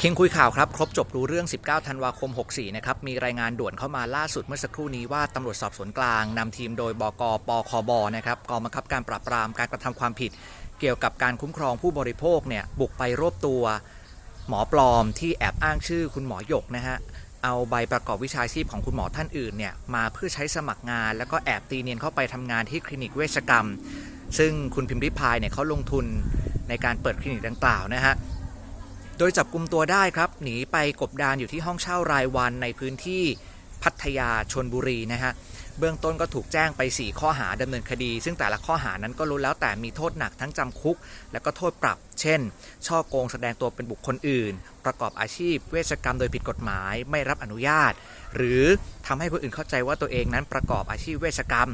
เคียงคุยข่าวครับครบจบรู้เรื่อง 19 ธันวาคม 64 นะครับ มีรายงานด่วนเข้ามาล่าสุดเมื่อสักครู่นี้ว่าตำรวจสอบสวนกลางนำทีมโดยบกปคบนะครับกองบังคับการปราบปรามการกระทำความผิด เกี่ยวกับการคุ้มครองผู้บริโภคเนี่ยบุกไปรวบตัว หมอปลอมที่แอบอ้างชื่อคุณหมอหยกนะฮะเอาใบประกอบวิชาชีพของคุณหมอท่านอื่นเนี่ยมาเพื่อใช้สมัครงาน แล้วก็แอบตีเนียนเข้าไปทำงานที่คลินิกเวชกรรม ซึ่งคุณพิมพ์ริพายเนี่ยเขาลงทุนในการเปิดคลินิกดังกล่าวนะฮะ โดยจับกลุ่มตัวได้ครับหนีไปกบดานอยู่ที่ห้องเช่ารายวันในพื้นที่พัทยาชนบุรีนะฮะเบื้องต้นก็ถูกแจ้งไป 4 ข้อหาดำเนินคดี ซึ่งแต่ละข้อหานั้นก็รู้แล้วแต่มีโทษหนักทั้งจำคุก และก็โทษปรับ เช่น ช่อโกงแสดงตัวเป็นบุคคลอื่น ประกอบอาชีพ เวชกรรมโดยผิดกฎหมาย ไม่รับอนุญาต หรือทำให้ผู้อื่นเข้าใจว่าตัวเองนั้นประกอบอาชีพเวชกรรม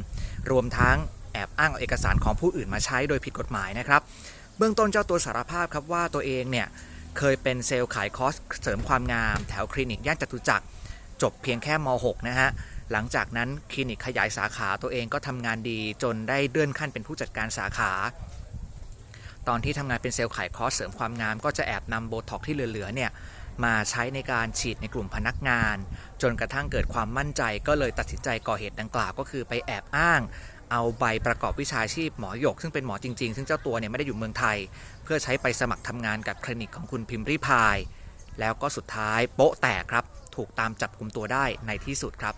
รวมทั้งแอบอ้างเอาเอกสารของผู้อื่นมาใช้โดยผิดกฎหมายนะครับ เบื้องต้นเจ้าตัวสารภาพครับว่าตัวเองเนี่ย เคยเป็นเซลล์ขายคอสเสริมความงามแถวคลินิกย่านจตุจักร จบเพียงแค่ม .6 นะฮะ หลังจากนั้นคลินิกขยายสาขาตัวเองก็ทำงานดีจนได้เลื่อนขั้นเป็นผู้จัดการสาขา ตอนที่ทำงานเป็นเซลล์ขายคอสเสริมความงาม ก็จะแอบนำโบท็อกที่เหลือๆเนี่ยมาใช้ในการฉีดในกลุ่มพนักงาน จนกระทั่งเกิดความมั่นใจก็เลยตัดสินใจก่อเหตุดังกล่าวก็คือไปแอบอ้าง เอาใบประกอบวิชาชีพหมอหยก ซึ่งเป็นหมอจริงๆ ซึ่งเจ้าตัวเนี่ยไม่ได้อยู่เมืองไทย เพื่อใช้ไปสมัครทำงานกับคลินิกของคุณพิมพ์ริพาย แล้วก็สุดท้ายโป๊ะแตกครับ ถูกตามจับกลุ่มตัวได้ในที่สุดครับ